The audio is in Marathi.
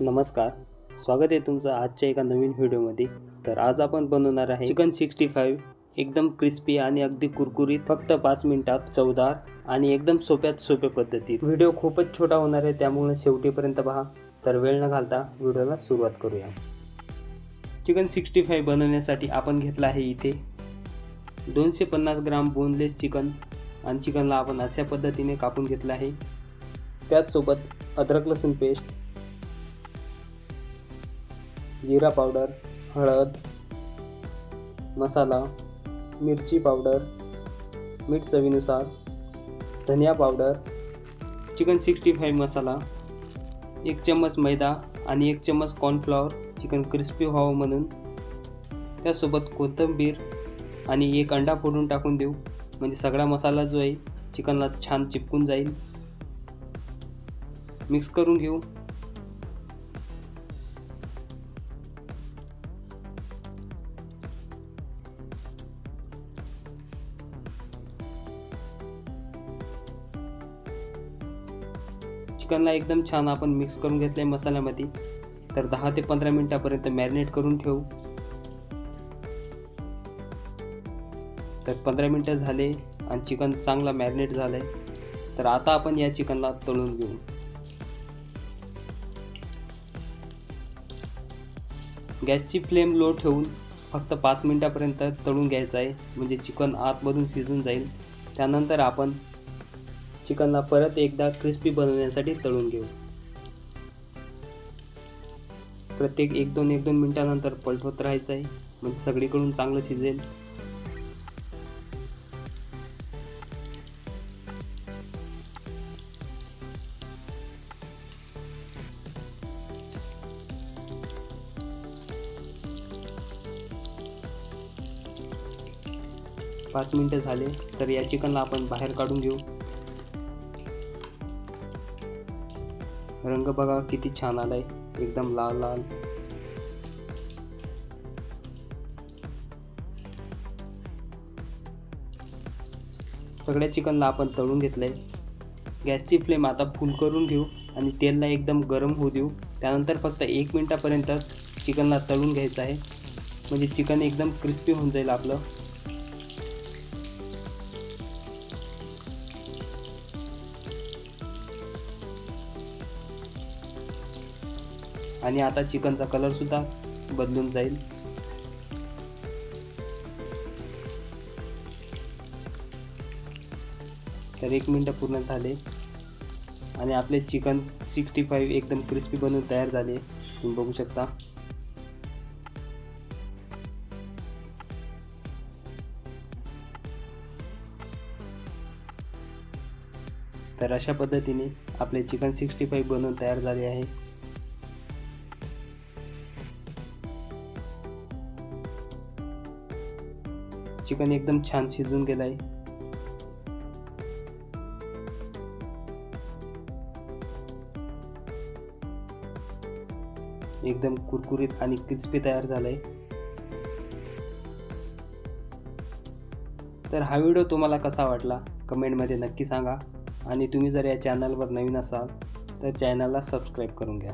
नमस्कार. स्वागत आहे तुमचं आजच्या एका नवीन व्हिडिओमध्ये. तर आज आपण बनवणार आहे चिकन सिक्स्टी फाईव्ह. एकदम क्रिस्पी आणि अगदी कुरकुरीत फक्त पाच मिनिटात चवदार आणि एकदम सोप्यात सोप्या पद्धतीत व्हिडिओ खूपच छोटा होणार आहे त्यामुळे शेवटीपर्यंत पहा. तर वेळ न घालता व्हिडिओला सुरुवात करूया. चिकन सिक्स्टी फाईव्ह बनवण्यासाठी आपण घेतला आहे इथे दोनशे पन्नास ग्राम बोनलेस चिकन आणि चिकनला आपण अशा पद्धतीने कापून घेतलं आहे. त्याचसोबत अद्रक लसूण पेस्ट जिरा पावडर हळद मसाला मिरची पावडर मीठ चवीनुसार धनिया powder chicken sixty five masala एक चम्मच मैदा आणि एक चम्मच कॉर्नफ्लॉवर चिकन क्रिस्पी व्हावं म्हणून. त्यासोबत कोथिंबीर आणि एक अंडा फोडून टाकून देऊ. म्हणजे सगळा मसाला जो आहे चिकनला छान चिपकून जाईल. मिक्स करून घेऊ. चिकनला एकदम छान आपण मिक्स करून घेतलं आहे मसाल्यामध्ये. तर दहा ते पंधरा मिनटापर्यंत मॅरिनेट करून ठेवू. तर पंधरा मिनटं झाले आणि चिकन चांगला मॅरिनेट झालं आहे तर आता आपण या चिकनला तळून घेऊ. गॅसची फ्लेम लो ठेवून फक्त पाच मिनटापर्यंत तळून घ्यायचं आहे. म्हणजे चिकन आतमधून शिजून जाईल. त्यानंतर आपण चिकनला परत एकदा क्रिस्पी बनवण्यासाठी तळून घेऊ. प्रत्येक एक दोन एक दोन मिनटानंतर पलटवत राहायचं आहे. म्हणजे सगळीकडून चांगलं शिजेल. पाच मिनटं झाले तर या चिकनला आपण बाहेर काढून घेऊ. रंग बघा किती छान आलाय. एकदम लाल लाल. सगळ्या चिकनला आपण तळून घेतलंय. गॅसची फ्लेम आता फुल करून घेऊ आणि तेलला एकदम गरम होऊ देऊ. त्यानंतर फक्त एक मिनटापर्यंत चिकनला तळून घ्यायचं आहे. म्हणजे चिकन एकदम क्रिस्पी होऊन जाईल आपलं. आणि आता चिकनचा कलर सुद्धा बदलून जाईल. तर एक मिनटं पूर्ण झाले. आणि आपले चिकन सिक्स्टी फाईव्ह एकदम क्रिस्पी बनवून तयार झाले. तुम्ही बघू शकता. तर अशा पद्धतीने आपले चिकन सिक्स्टी फाईव्ह बनवून तयार झाले आहे. चिकन एकदम छान शिजून गेलं आहे एकदम कुरकुरीत आणि क्रिस्पी तयार झालंय. तर हा व्हिडिओ तुम्हाला कसा वाटला? कमेंटमध्ये नक्की सांगा. आणि तुम्ही जर या चॅनलवर नवीन असाल तर चॅनलला सबस्क्राईब करून घ्या.